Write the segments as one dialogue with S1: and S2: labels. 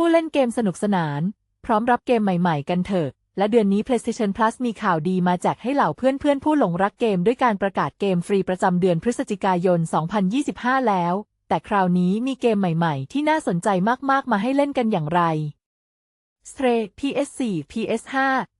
S1: ผู้เล่นเกมสนุกสนาน พร้อมรับเกมใหม่ๆ กันเถอะ และเดือนนี้ PlayStation Plus มีข่าวดีมาแจกให้เหล่าเพื่อนๆ ผู้หลงรักเกมด้วยการประกาศเกมฟรีประจำเดือนพฤศจิกายน 2025 แล้ว แต่คราวนี้มีเกมใหม่ๆ ที่น่าสนใจมากๆ มาให้เล่นกันอย่างไร Stray PS4 PS5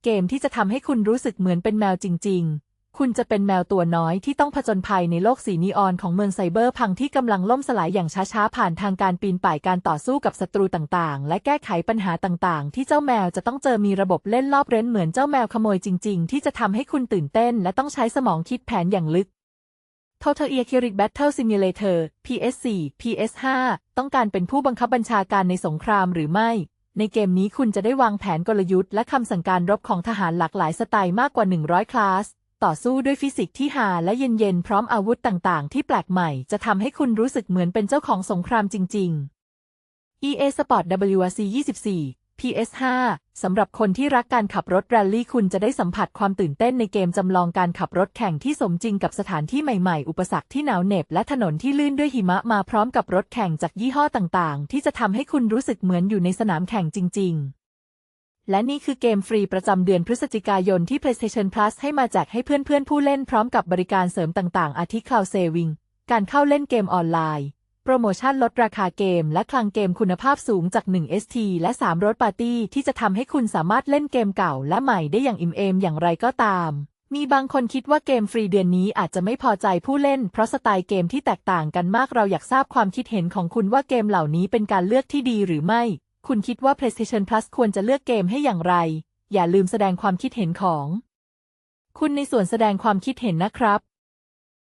S1: เกมที่จะทำให้คุณรู้สึกเหมือนเป็นแมวจริง ๆ คุณจะเป็นแมวตัวน้อยที่ต้องผจญภัยในโลกสีนีออนของเมืองไซเบอร์พังที่กำลังล่มสลายอย่างช้าๆ ผ่านทางการปีนป่ายการต่อสู้กับศัตรูต่างๆ และแก้ไขปัญหาต่างๆ ที่เจ้าแมวจะต้องเจอมีระบบเล่นรอบเร้นเหมือนเจ้าแมวขโมยจริง ๆ ที่จะทำให้คุณตื่นเต้น และต้องใช้สมองคิดแผนอย่างลึก Total Air Kirik Battle Simulator PS4 PS5 ต้องการเป็นผู้บังคับบัญชาการในสงครามหรือไม่ในเกมนี้คุณจะได้วางแผนกลยุทธ์และคำสั่งการรบของทหารหลากหลายสไตล์มากกว่า 100 คลาส ต่อสู้ด้วยฟิสิกส์ที่หาและเย็นๆ พร้อมอาวุธต่างๆ ที่แปลกใหม่ จะทำให้คุณรู้สึกเหมือนเป็นเจ้าของสงครามจริง ๆ EA Sport WRC 24 PS5 สำหรับคนที่รักการขับรถแรลลี่คุณจะได้สัมผัสความตื่นเต้นในเกมจำลองการขับรถแข่งที่สมจริงกับสถานที่ใหม่ๆ อุปสรรคที่หนาวเหน็บและถนนที่ลื่นด้วยหิมะมาพร้อมกับรถแข่งจากยี่ห้อต่างๆ ที่จะทำให้คุณรู้สึกเหมือนอยู่ในสนามแข่งจริง ๆ และนี่คือเกมฟรีประจำเดือนพฤศจิกายนที่ PlayStation Plus ให้มาแจกให้เพื่อนๆ ผู้เล่นพร้อมกับบริการเสริมต่างๆ อาทิ Cloud Saving การเข้าเล่นเกมออนไลน์ โปรโมชั่นลดราคาเกม และคลังเกมคุณภาพสูงจาก 1 ST และ 3 รถปาร์ตี้ที่จะทำให้คุณสามารถเล่นเกมเก่าและใหม่ได้อย่างอิ่มเอมอย่างไรก็ตาม มีบางคนคิดว่าเกมฟรีเดือนนี้อาจจะไม่พอใจผู้เล่น เพราะสไตล์เกมที่แตกต่างกันมากเราอยากทราบความคิดเห็นของคุณว่าเกมเหล่านี้เป็นการเลือกที่ดีหรือไม่ คุณคิดว่า PlayStation Plus ควรจะเลือกเกมให้อย่างไร อย่าลืมแสดงความคิดเห็นของ คุณในส่วนแสดงความคิดเห็นนะครับ